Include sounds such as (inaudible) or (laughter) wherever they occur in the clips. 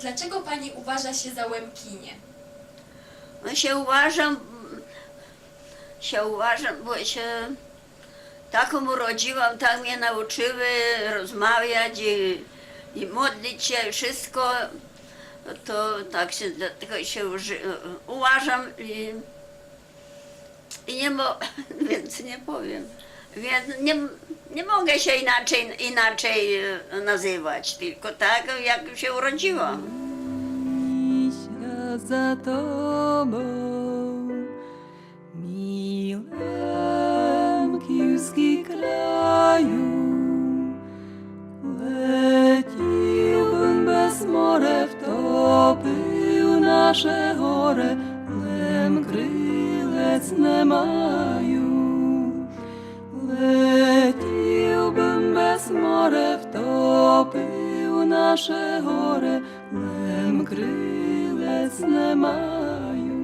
Dlaczego pani uważa się za łemkinie? No się uważam, się uważam, bo się taką urodziłam, tak mnie nauczyły rozmawiać i, i modlić się, wszystko. To tak się, dlatego się uważam i, i nie mo, (laughs) więcej nie powiem. Więc nie, nie mogę się inaczej, inaczej e, nazywać, tylko tak jak się urodziłam. Misia za tobą, milem kiewski kraju. Leciłbym bez more wtopił nasze chore, lem krylec nie mają. Leciłbym more wtopił nasze chore, lem krylec nie mają.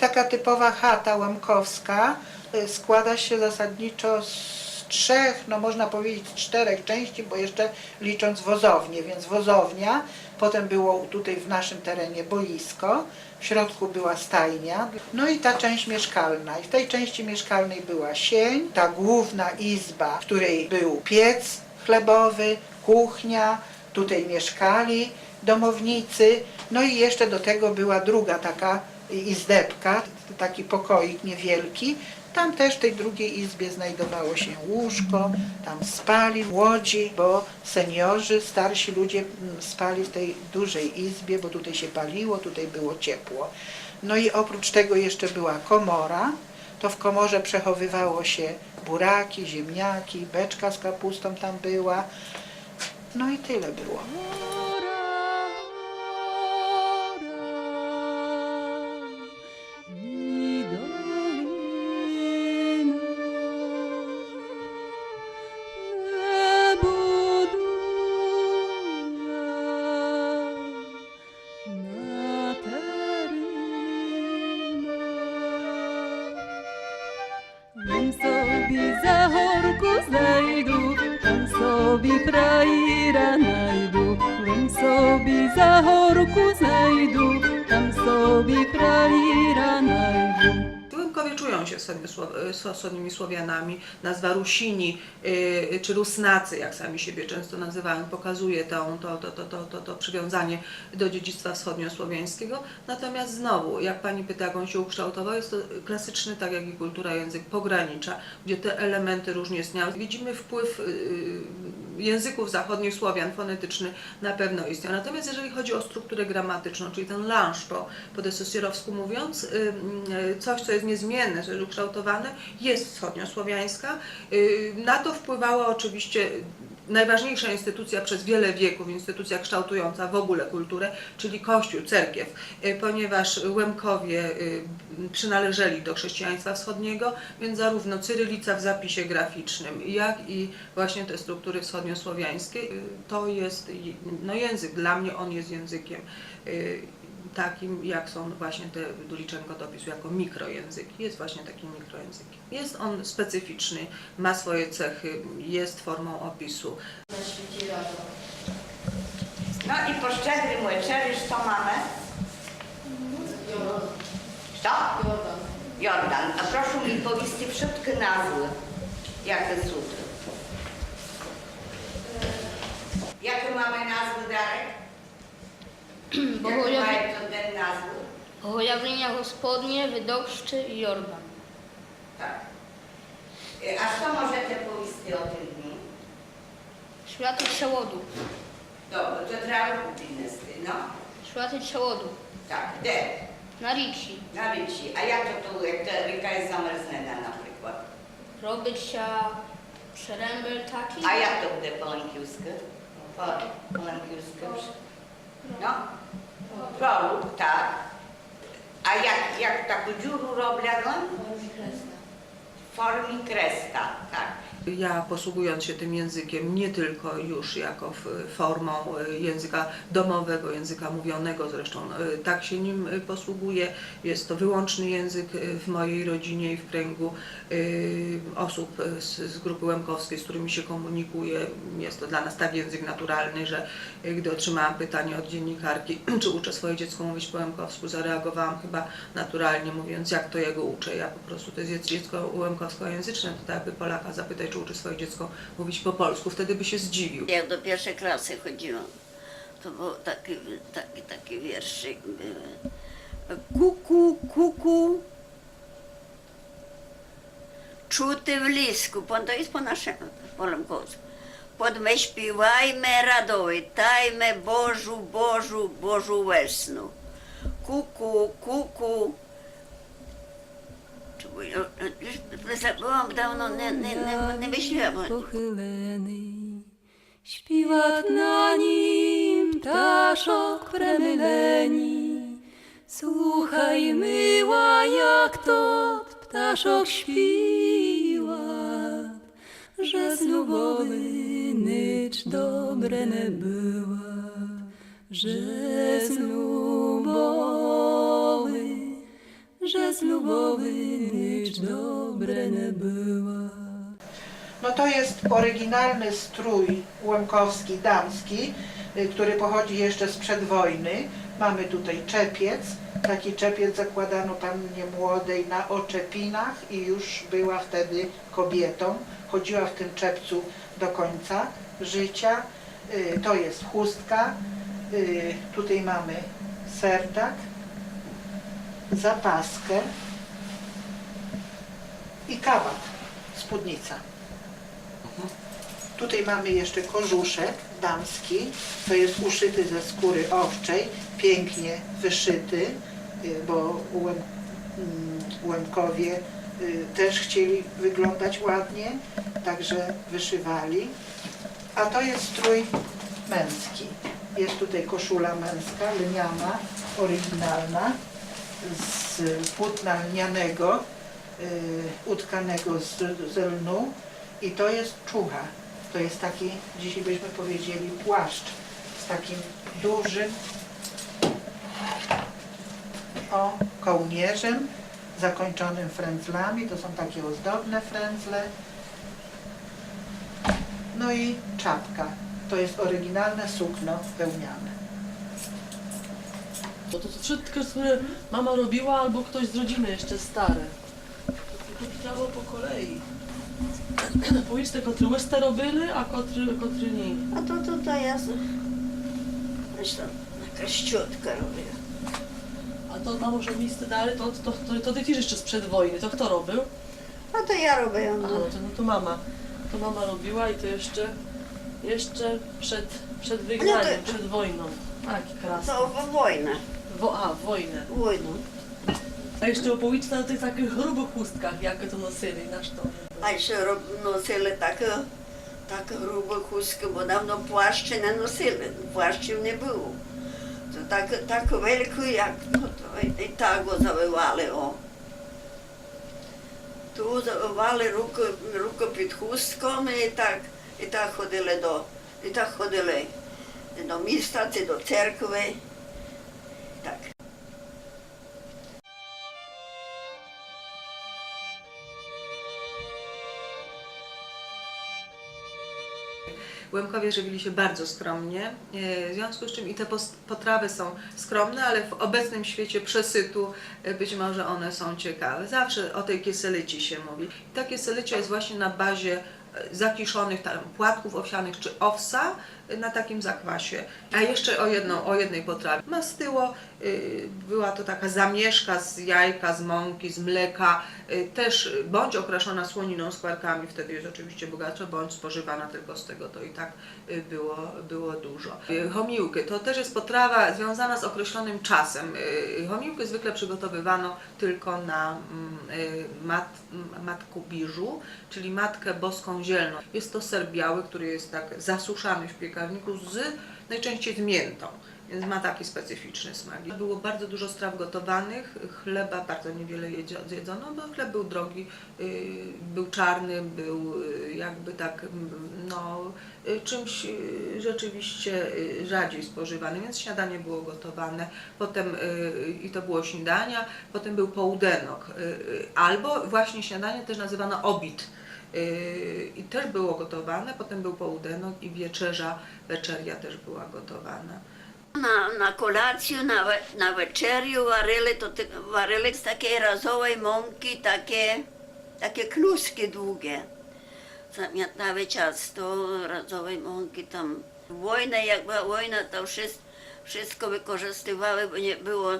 Taka typowa chata łemkowska y, składa się zasadniczo z trzech, no można powiedzieć czterech części, bo jeszcze licząc wozownię, więc wozownia, potem było tutaj w naszym terenie boisko, w środku była stajnia, no i ta część mieszkalna. I w tej części mieszkalnej była sień, ta główna izba, w której był piec chlebowy, kuchnia, tutaj mieszkali domownicy, no i jeszcze do tego była druga taka izdebka, taki pokoik niewielki. Tam też w tej drugiej izbie znajdowało się łóżko, tam spali w łodzi, bo seniorzy, starsi ludzie mm, spali w tej dużej izbie, bo tutaj się paliło, tutaj było ciepło. No i oprócz tego jeszcze była komora, to w komorze przechowywało się buraki, ziemniaki, beczka z kapustą tam była. No i tyle było. Tam sobie fraira najdu. Tam sobie za horku znajdu, tam sobie fraira czują się wschodniosło- y, wschodnimi Słowianami. Nazwa Rusini y, czy Rusnacy, jak sami siebie często nazywają, pokazuje tą, to, to, to, to, to, to przywiązanie do dziedzictwa wschodniosłowiańskiego. Natomiast znowu, jak Pani pyta, jak on się ukształtował, jest to klasyczny, tak jak i kultura, język pogranicza, gdzie te elementy różnie istniały. Widzimy wpływ y, języków zachodnich Słowian fonetyczny na pewno istniał. Natomiast jeżeli chodzi o strukturę gramatyczną, czyli ten lanż po, po desosierowsku mówiąc, y, y, coś, co jest niezmienne, co jest ukształtowane, jest wschodniosłowiańska. Y, Na to wpływała oczywiście najważniejsza instytucja przez wiele wieków, instytucja kształtująca w ogóle kulturę, czyli Kościół, cerkiew, y, ponieważ Łemkowie y, przynależeli do chrześcijaństwa wschodniego, więc zarówno cyrylica w zapisie graficznym, jak i właśnie te struktury wschodniosłowiańskie, y, to jest no język, dla mnie on jest językiem takim, jak są właśnie te Duliczenko to opisuje jako mikrojęzyki. Jest właśnie takim mikrojęzykiem. Jest on specyficzny, ma swoje cechy, jest formą opisu. No i po szczedrym wieczerzy co mamy? Co? Jordan. Jordan. A proszę mi powiedzieć wszystkie nazwy, jakie są tu. Jakie mamy nazwy, Darek? (clears throat) Jaki Bohojawia- to ten gospodnie, wydobszczy i Jordan. Tak. Y, a co możecie powiedzieć o tym dniu? Święty przełodu. Dobro, to trzeba kupiny z no. Święty przełodu. Tak, D. Na Ricci. Na ryci. A jak to tu, jak ta ryka jest zamrznięta na przykład? Robić się przerębel taki. A jak to gdy no, po angielsku? Po, po angielsku? No? Prolub, tak. A jak, jak taką dziurę robią? W formie kresta, tak. Ja posługując się tym językiem nie tylko już jako formą y, języka domowego, języka mówionego, zresztą y, tak się nim y, posługuję. Jest to wyłączny język w mojej rodzinie i w kręgu osób z, z grupy łemkowskiej, z którymi się komunikuję. Jest to dla nas tak język naturalny, że gdy otrzymałam pytanie od dziennikarki, (clears throat) czy uczę swoje dziecko mówić po łemkowsku, zareagowałam chyba naturalnie, mówiąc jak to jego uczę. Ja po prostu, to jest dziecko łemkowskojęzyczne, to tak jakby Polaka zapytać, rzeczy uczy swoje dziecko mówić po polsku, wtedy by się zdziwił. Jak do pierwszej klasy chodziłam, to był taki, taki, taki wierszyk. E, kuku, kuku, czuty w lisku, to jest po naszemu, po polsku. Podme śpiewajmy radowitajmy Bożu, Bożu, Bożu wesnu. Kuku, kuku, Czy było- już Byłam dawno, nie, nie, nie, nie myślałam. Pochyleний, śpiwat na nim ptaszok przemyleni. Słuchaj, myła, jak to ptaszok śpiła, że z lubowy nycz dobre nie była, że z lubowy, że z lubowy nycz dobre nie była. No to jest oryginalny strój łemkowski, damski, y, który pochodzi jeszcze sprzed wojny. Mamy tutaj czepiec. Taki czepiec zakładano pannie młodej na oczepinach i już była wtedy kobietą. Chodziła w tym czepcu do końca życia. Y, To jest chustka. Y, Tutaj mamy serdak, zapaskę i kawat, spódnica. Tutaj mamy jeszcze kożuszek damski, to jest uszyty ze skóry owczej, pięknie wyszyty, y, bo Łem, mm, y, też chcieli wyglądać ładnie, także wyszywali. A to jest strój męski. Jest tutaj koszula męska, lniana, oryginalna, z płótna lnianego, y, utkanego z, z lnu i to jest czucha. To jest taki, dzisiaj byśmy powiedzieli, płaszcz z takim dużym o, kołnierzem zakończonym frędzlami. To są takie ozdobne frędzle. No i czapka. To jest oryginalne sukno wełniane. Bo to wszystko, które mama robiła, albo ktoś z rodziny jeszcze stare. To trwało po kolei. Powiedzcie, kotry łyste robili, a kotry, kotry nie. A to, to, to ja zresztą jakaś ciotka robię. A to mamo, że miejsce dali, to, to, to, to ty jeszcze sprzed wojny. To kto robił? A to ja robię. Aha, No. no to, no to mama. To mama robiła i to jeszcze, jeszcze przed, przed wygnaniem, to- przed wojną. Tak, krasno. To w- wojna. Wo, a, wojnę. Війну. А jeszcze opowiedzcie o tych takich grubych chustkach, jakie to nosili na sztorm. А ще роб- носили так, е, так грубо хустки, бо давно плащі не носили, плащів не було. То так, так велику, як ну, то, і- і так о завивали. О. Ту завивали руку, руку під хустком і так, і так ходили до, і так ходили до міста, чи до церкви. tak. Łemkowie żywili się bardzo skromnie, e, w związku z czym i te potrawy są skromne, ale w obecnym świecie przesytu e, być może one są ciekawe. Zawsze o tej kieselici się mówi. Ta kieselicia jest właśnie na bazie e, zakiszonych tam płatków owsianych czy owsa, na takim zakwasie. A jeszcze o, jedną, o jednej potrawie. Mastyło y, była to taka zamieszka z jajka, z mąki, z mleka, y, też bądź okraszona słoniną z kwarkami, wtedy jest oczywiście bogatsza, bądź spożywana tylko z tego, to i tak y, było, było dużo. Y, Homiłki to też jest potrawa związana z określonym czasem. Y, Homiłki zwykle przygotowywano tylko na mm, mat, matku biżu, czyli matkę boską zielną. Jest to ser biały, który jest tak zasuszany w piekarniku z najczęściej z miętą. więc ma taki specyficzny smak. Było bardzo dużo straw gotowanych, chleba bardzo niewiele zjedzono, bo chleb był drogi, y, był czarny, był y, jakby tak no, y, czymś rzeczywiście rzadziej spożywanym, więc śniadanie było gotowane, potem i to było śniadania, potem był połudennok, y, albo właśnie śniadanie też nazywano obid. Y, I też było gotowane, potem był połudennok i wieczerza, večeria też była gotowana. Na, na kolację, na, we, na večerju varili, to, varili z takiej razowej mąki, takie, takie kluski długie. Zamiatane ciasto razowej mąki tam. Wojna, jak była wojna, to wszystko, wszystko wykorzystywały, bo nie było,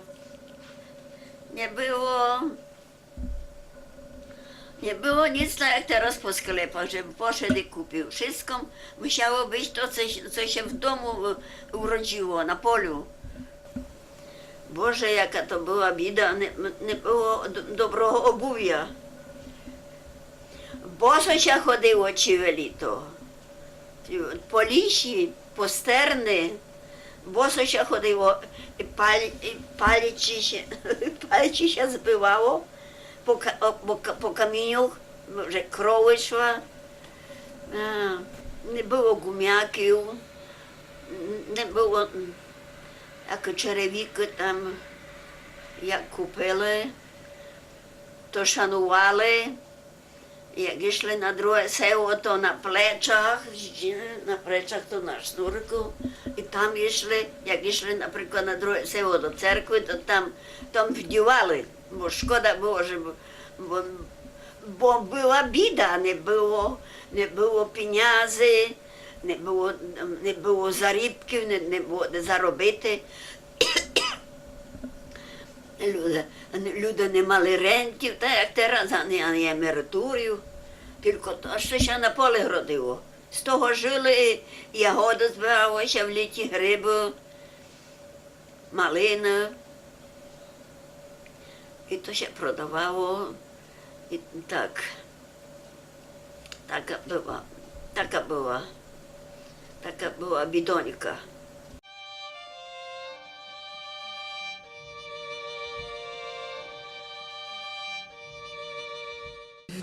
nie było, nie było nic tak jak teraz po sklepach, żeby poszedł i kupił. Wszystko musiało być to, co, co się w domu e, urodziło, na polu. Boże, jaka to była bida, nie, nie było dobrego obuwia. Boso się chodziło ci lito. Po liści, po sterny, boso się chodziło, pal, palci się, (laughs) palci się zbywało. по по, по камінню вже кров йшла, не було гум'яків, не було як черевіки там, як купили, то шанували. Як йшли на друге село, то на плечах, на плечах, то на шнурку. І там йшли, як йшли, наприклад, на друге село до церкви, то там там вдівали бо шкода Боже, бо, бо була біда, не було, не було пінязи, не було, не було зарібків, не, не було де заробити. Люди, люди не мали рентів, так як зараз, а не емературів, тільки то, що ще на поле гродило. З того жили, ягоду збиралося в літі гриби, малина. I to się prodawało. I tak. Taka była. Taka była. Taka była bidonika.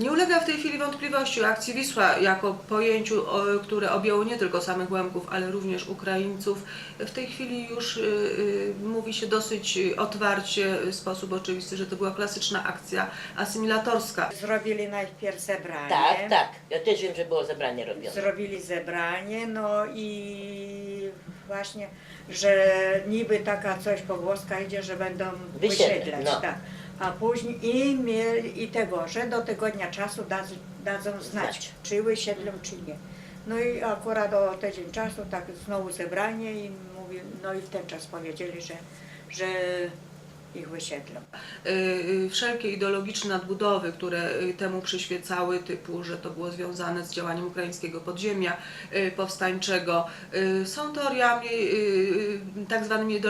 Nie ulega w tej chwili wątpliwości o akcji Wisła jako pojęciu, które objęło nie tylko samych Łemków, ale również Ukraińców. W tej chwili już y, y, mówi się dosyć otwarcie, w sposób oczywisty, że to była klasyczna akcja asymilatorska. Zrobili najpierw zebranie. Tak, tak. Ja też wiem, że było zebranie robione. Zrobili zebranie, no i właśnie, że niby taka coś pogłoska idzie, że będą Wysiedlać, wysiedlać. no. Tak. A później i, mieli, i tego, że do tygodnia czasu dadzą, dadzą znać, czy wysiedlą, czy nie. No i akurat o tydzień czasu tak znowu zebranie i mówi, no i w ten czas powiedzieli, że, że ich wysiedlą. Y, y, wszelkie ideologiczne nadbudowy, które y, temu przyświecały, typu, że to było związane z działaniem ukraińskiego podziemia powstańczego, są teoriami, tak zwanymi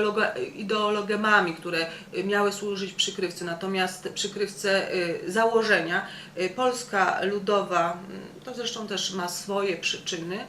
ideologemami, które miały służyć przykrywce. Natomiast przykrywce założenia Polska Ludowa, to zresztą też ma swoje przyczyny,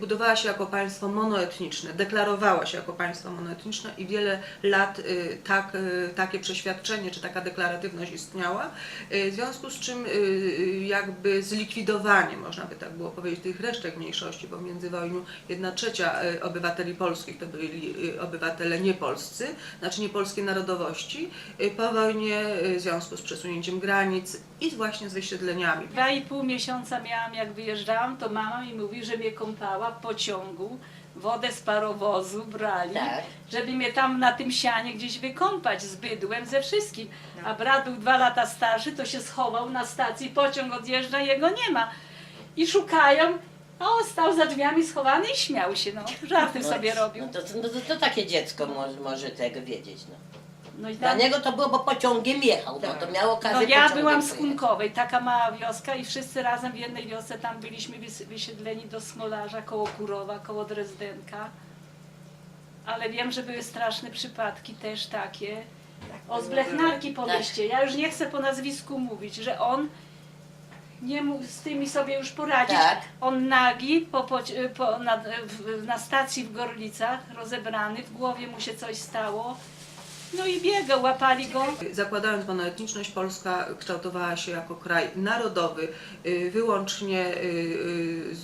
budowała się jako państwo monoetniczne, deklarowała się jako państwo monoetniczne i wiele lat tak, takie przeświadczenie czy taka deklaratywność istniała, y, w związku z czym y, y, jakby zlikwidowanie, można by tak było powiedzieć, tych resztek mniejszości, bo w międzywojniu jedna trzecia obywateli polskich to byli obywatele niepolscy, znaczy niepolskiej narodowości, po wojnie w związku z przesunięciem granic i właśnie z wysiedleniami. Dwa i pół miesiąca miałam, jak wyjeżdżałam, to mama mi mówi, że mnie kąpała w pociągu, wodę z parowozu brali, Tak. żeby mnie tam na tym sianie gdzieś wykąpać z bydłem, ze wszystkim. A brat był dwa lata starszy, to się schował na stacji, pociąg odjeżdża, jego nie ma. I szukają, a on stał za drzwiami schowany i śmiał się, no, żarty sobie robił. No to, no to, to takie dziecko może, może tego wiedzieć. No. No i Dla tam, niego to było, bo pociągiem jechał, no to miał no okazję ja pociągiem byłam z pojechać. Kunkowej, taka mała wioska i wszyscy razem w jednej wiosce tam byliśmy wys- wysiedleni do Smolarza, koło Kurowa, koło Drezdenka. Ale wiem, że były straszne przypadki też takie. O z Blechnarki powieście. Ja już nie chcę po nazwisku mówić, że on nie mógł z tymi sobie już poradzić. Tak. On nagi po, po, po, na, w, na stacji w Gorlicach, rozebrany, w głowie mu się coś stało. No i biegał, łapali go. Zakładając monoetniczność, Polska kształtowała się jako kraj narodowy, y, wyłącznie y, y,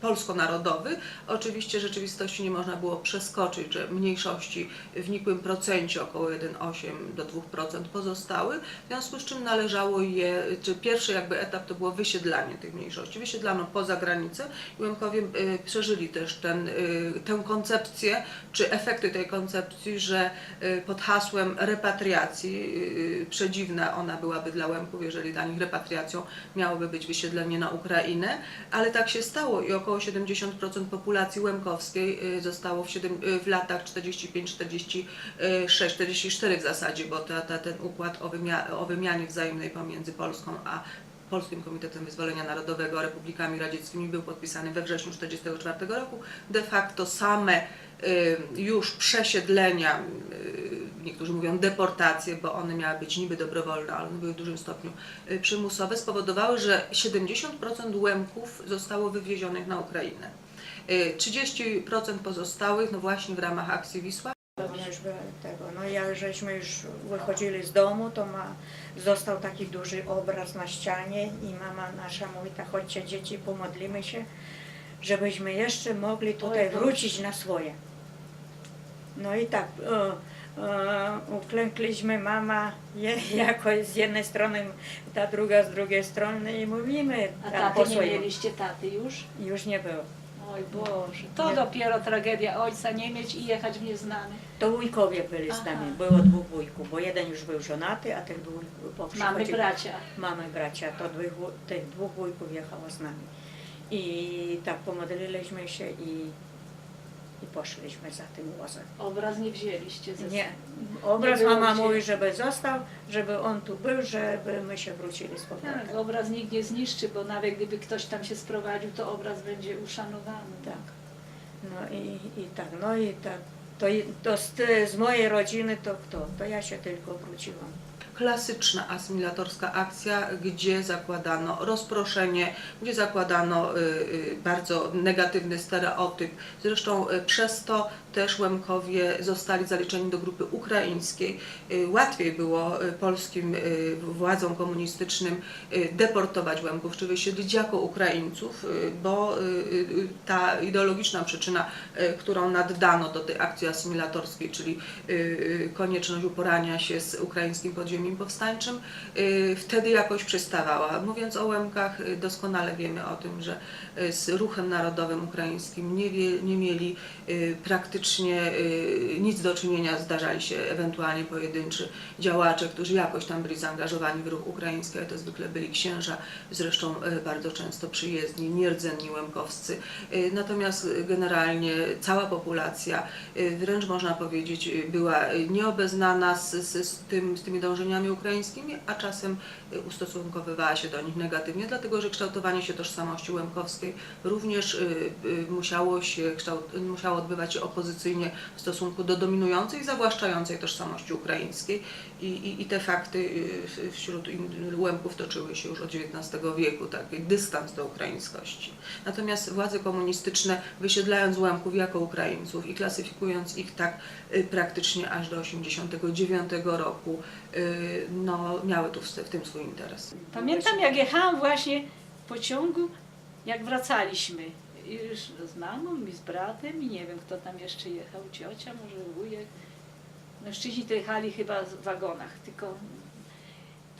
polsko-narodowy. Oczywiście rzeczywistości nie można było przeskoczyć, że mniejszości w nikłym procencie, około 1,8 do 2% pozostały, w związku z czym należało je, czy pierwszy jakby etap to było wysiedlanie tych mniejszości. Wysiedlano poza granicę i Łemkowie przeżyli też ten, tę koncepcję, czy efekty tej koncepcji, że pod hasłem repatriacji, y, przedziwna ona byłaby dla Łemków, jeżeli dla nich repatriacją miałoby być wysiedlenie na Ukrainę, ale tak się stało i około 70% populacji łemkowskiej y, zostało w, siedem, y, w latach 45, 46, 44 w zasadzie, bo ta, ta, ten układ o, wymia, o wymianie wzajemnej pomiędzy Polską a Polskim Komitetem Wyzwolenia Narodowego Republikami Radzieckimi był podpisany we wrześniu 1944 roku. De facto same już przesiedlenia, niektórzy mówią deportacje, bo one miały być niby dobrowolne, ale one były w dużym stopniu y, przymusowe, spowodowały, że 70% Łemków zostało wywiezionych na Ukrainę. Y, 30% pozostałych, no właśnie w ramach akcji Wisła, tego, no jak żeśmy już wychodzili z domu, to ma, został taki duży obraz na ścianie i mama nasza mówi, tak chodźcie dzieci, pomodlimy się, żebyśmy jeszcze mogli tutaj Oj, wrócić na swoje. No i tak, uklękliśmy, mama je, (laughs) jakoś z jednej strony, ta druga z drugiej strony i mówimy A tam taty nie mieliście taty już? Już nie było. Oj Boże, to Nie. dopiero tragedia ojca nie mieć i jechać w nieznane. To wujkowie byli z Aha. nami, było dwóch wujków, bo jeden już był żonaty, a tych dwóch Mamy poprzychodzili. bracia. mamy bracia, to dwóch, wó- tych dwóch wujków jechało z nami. I tak pomodliliśmy się i, i poszliśmy za tym łozem. Obraz nie wzięliście ze Nie, sobą. obraz Nie było mama gdzie. mówi, żeby został, żeby on tu był, żeby my się wrócili z powrotem. Tak, obraz nikt nie zniszczy, bo nawet gdyby ktoś tam się sprowadził, to obraz będzie uszanowany. Tak. No i, i tak, no i tak. To, i- to z, ty- z mojej rodziny to kto? To ja się tylko wróciłam. Klasyczna asymilatorska akcja, gdzie zakładano rozproszenie, gdzie zakładano y, y, bardzo negatywny stereotyp. Zresztą y, przez to też Łemkowie zostali zaliczeni do grupy ukraińskiej. Łatwiej było polskim władzom komunistycznym deportować Łemków, czy wysiedlić jako Ukraińców, bo ta ideologiczna przyczyna, którą naddano do tej akcji asymilatorskiej, czyli konieczność uporania się z ukraińskim podziemiem powstańczym, y, wtedy jakoś przystawała. Mówiąc o Łemkach, y, doskonale wiemy o tym, że y, z ruchem narodowym ukraińskim nie, nie mieli praktycznie nic do czynienia, zdarzali się ewentualnie pojedynczy działacze, którzy jakoś tam byli zaangażowani w ruch ukraiński, ale to zwykle byli księża, zresztą bardzo często przyjezdni, nierdzenni łemkowscy. Natomiast generalnie cała populacja, wręcz można powiedzieć, była nieobeznana z, z, tym, z tymi dążeniami ukraińskimi, a czasem y, ustosunkowywała się do nich negatywnie, dlatego że kształtowanie się tożsamości łemkowskiej również y, y, musiało, się musiało odbywać się opozycyjnie w stosunku do dominującej, zawłaszczającej tożsamości ukraińskiej i, i, i te fakty wśród Łemków toczyły się już od XIX wieku, taki dystans do ukraińskości. Natomiast władze komunistyczne, wysiedlając Łemków jako Ukraińców i klasyfikując ich tak praktycznie aż do 1989 roku, no, miały tu w, tym swój interes. Pamiętam jak jechałam właśnie w pociągu, jak wracaliśmy. Już z mamą i z bratem i nie wiem kto tam jeszcze jechał, ciocia, może wujek. Mężczyźni to jechali chyba w wagonach, tylko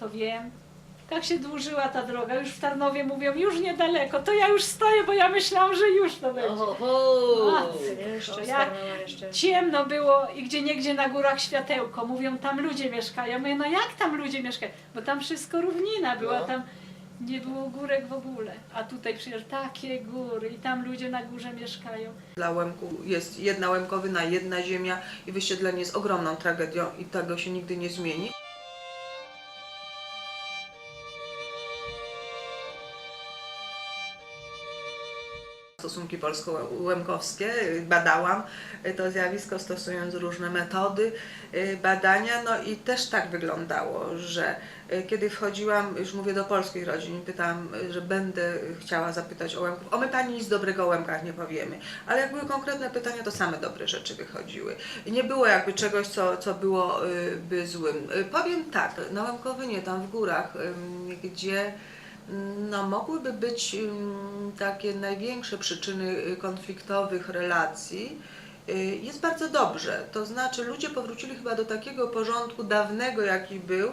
to wiem. Tak się dłużyła ta droga, już w Tarnowie mówią, już niedaleko, to ja już stoję, bo ja myślałam, że już to będzie. Oho, Jeszcze Ja- jeszcze. Ciemno było i gdzie niegdzie na górach światełko. Mówią, tam ludzie mieszkają. Mówię, no jak tam ludzie mieszkają? Bo tam wszystko równina była, No. tam nie było górek w ogóle. A tutaj przecież takie góry i tam ludzie na górze mieszkają. Dla Łemku jest jedna Łemkowyna, jedna ziemia i wysiedlenie jest ogromną tragedią i tego się nigdy nie zmieni. Stosunki polsko-łemkowskie, y, badałam to zjawisko stosując różne metody y, badania, no i też tak wyglądało, że y, kiedy wchodziłam, już mówię do polskich rodzin, pytałam, że będę chciała zapytać o Łemków. O my Pani nic dobrego o Łemkach nie powiemy, ale jak były konkretne pytania, to same dobre rzeczy wychodziły. Nie było jakby czegoś, co, co było y, by złym. Powiem tak, na Łemkowynie, tam w górach, gdzie no, mogłyby być ym, takie największe przyczyny y, konfliktowych relacji. y, Jest bardzo dobrze. To znaczy, ludzie powrócili chyba do takiego porządku dawnego, jaki był,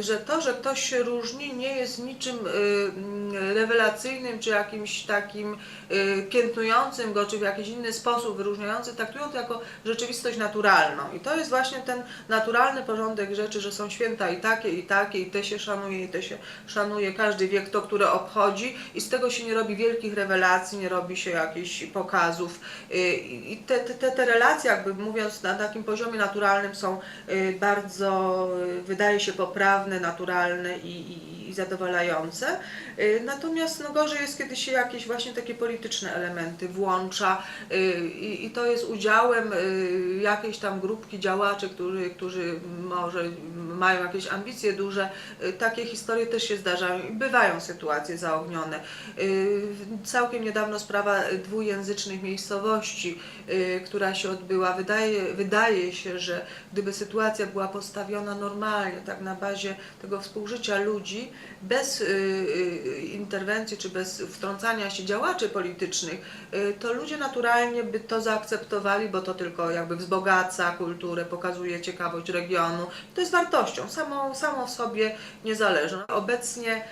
że to, że ktoś się różni, nie jest niczym y, mm, rewelacyjnym czy jakimś takim y, piętnującym go, czy w jakiś inny sposób wyróżniający, traktują to jako rzeczywistość naturalną. I to jest właśnie ten naturalny porządek rzeczy, że są święta i takie, i takie, i te się szanuje, i te się szanuje. Każdy wie, kto które obchodzi i z tego się nie robi wielkich rewelacji, nie robi się jakichś pokazów. Y, I te, te, te, relacje, jakby mówiąc na takim poziomie naturalnym, są y, bardzo, y, wydaje się, poprawne, naturalne i, i, i zadowalające. Y, Natomiast no, gorzej jest, kiedy się jakieś właśnie takie polityczne elementy włącza y, i, i to jest udziałem y, jakiejś tam grupki działaczy, którzy, którzy może mają jakieś ambicje duże. Takie historie też się zdarzają i bywają sytuacje zaognione. Całkiem niedawno sprawa dwujęzycznych miejscowości, która się odbyła. Wydaje, wydaje się, że gdyby sytuacja była postawiona normalnie, tak na bazie tego współżycia ludzi, bez interwencji czy bez wtrącania się działaczy politycznych, y, to ludzie naturalnie by to zaakceptowali, bo to tylko jakby wzbogaca kulturę, pokazuje ciekawość regionu. To jest wartością, samą, samą w sobie niezależną. Obecnie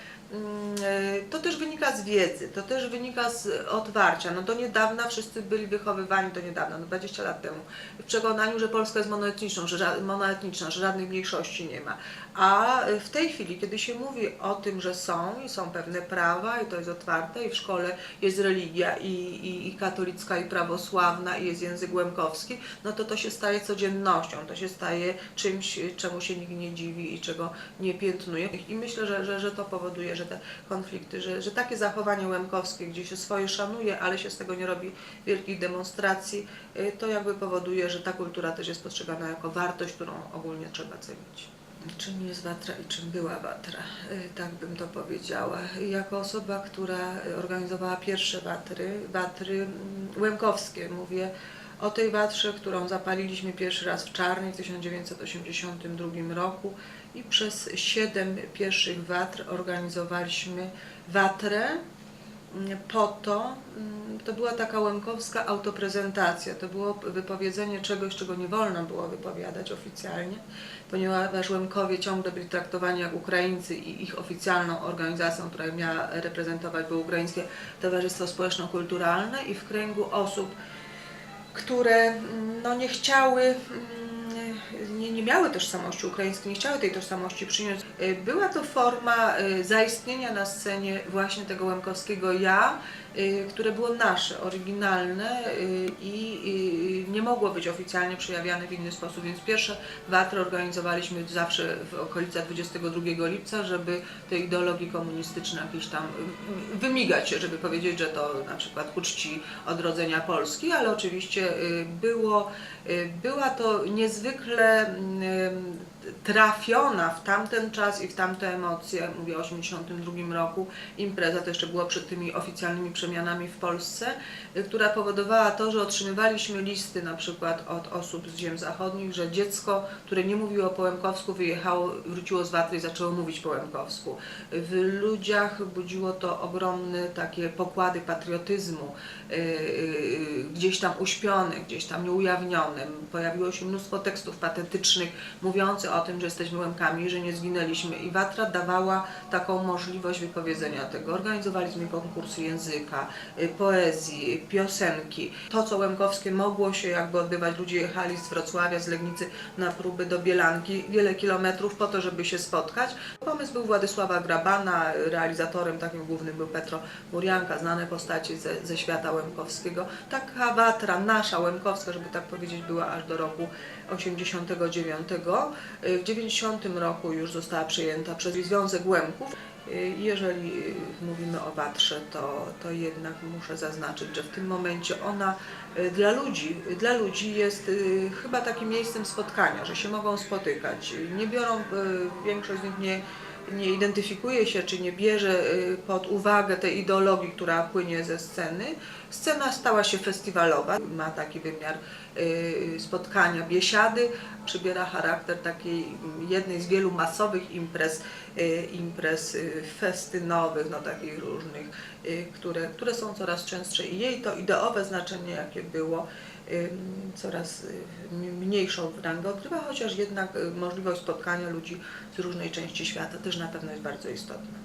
to też wynika z wiedzy, to też wynika z otwarcia. No do niedawna wszyscy byli wychowywani, do niedawna, no 20 lat temu, w przekonaniu, że Polska jest monoetniczną, że, ża- monoetniczna, że żadnych mniejszości nie ma. A w tej chwili, kiedy się mówi o tym, że są i są pewne prawa i to jest otwarte i w szkole jest religia i, i, i katolicka i prawosławna i jest język łemkowski, no to to się staje codziennością, to się staje czymś, czemu się nikt nie dziwi i czego nie piętnuje. I myślę, że, że, że to powoduje, że te konflikty, że, że takie zachowanie łemkowskie, gdzie się swoje szanuje, ale się z tego nie robi wielkich demonstracji, y, to jakby powoduje, że ta kultura też jest postrzegana jako wartość, którą ogólnie trzeba cenić. Czym jest Watra i czym była Watra? Y, Tak bym to powiedziała. Jako osoba, która organizowała pierwsze Watry, Watry mm, łemkowskie, mówię o tej Watrze, którą zapaliliśmy pierwszy raz w Czarnej w 1982 roku i przez siedem pierwszych Watr organizowaliśmy Watrę mm, po to, mm, to była taka łemkowska autoprezentacja, to było wypowiedzenie czegoś, czego nie wolno było wypowiadać oficjalnie, ponieważ Łemkowie ciągle byli traktowani jak Ukraińcy i ich oficjalną organizacją, która miała reprezentować było Ukraińskie Towarzystwo Społeczno-Kulturalne i w kręgu osób, które mm, no, nie chciały, mm, nie, nie miały tożsamości ukraińskiej, nie chciały tej tożsamości przyjąć. Y, Była to forma y, zaistnienia na scenie właśnie tego łemkowskiego ja, które było nasze, oryginalne y, i y, nie mogło być oficjalnie przejawiane w inny sposób, więc pierwsze watry organizowaliśmy zawsze w okolicach 22 lipca, żeby te ideologii komunistyczne jakieś tam y, wymigać, żeby powiedzieć, że to na przykład ku czci odrodzenia Polski, ale oczywiście y, było, y, była to niezwykle mm, trafiona w tamten czas i w tamte emocje, mówię o 1982 roku, impreza, to jeszcze było przed tymi oficjalnymi przemianami w Polsce, y, która powodowała to, że otrzymywaliśmy listy na przykład od osób z ziem zachodnich, że dziecko, które nie mówiło po łemkowsku, wyjechało, wróciło z Watry i zaczęło mówić po łemkowsku. W ludziach budziło to ogromne takie pokłady patriotyzmu, y, y, gdzieś tam uśpione, gdzieś tam nieujawnione. Pojawiło się mnóstwo tekstów patetycznych mówiących o tym, że jesteśmy Łemkami, że nie zginęliśmy i Watra dawała taką możliwość wypowiedzenia tego. Organizowaliśmy konkursy języka, y, poezji, piosenki. To, co łemkowskie mogło się jakby odbywać, ludzie jechali z Wrocławia, z Legnicy na próby do Bielanki, wiele kilometrów po to, żeby się spotkać. Pomysł był Władysława Grabana, realizatorem takim głównym był Petro Murianka, znane postaci ze, ze świata łemkowskiego. Taka Watra, nasza łemkowska, żeby tak powiedzieć, była aż do roku 89. w 90 roku już została przyjęta przez Związek Łemków. Jeżeli mówimy o Watrze, to, to jednak muszę zaznaczyć, że w tym momencie ona y, dla ludzi, dla ludzi jest y, chyba takim miejscem spotkania, że się mogą spotykać. Nie biorą, y, większość z nich nie, nie identyfikuje się, czy nie bierze y, pod uwagę tej ideologii, która płynie ze sceny. Scena stała się festiwalowa, ma taki wymiar y, spotkania, biesiady, przybiera charakter takiej mm, jednej z wielu masowych imprez, y, imprez y, festynowych, no takich różnych, y, które, które są coraz częstsze i jej to ideowe znaczenie, jakie było, y, coraz mniejszą rangę odgrywa, chociaż jednak y, możliwość spotkania ludzi z różnej części świata też na pewno jest bardzo istotna.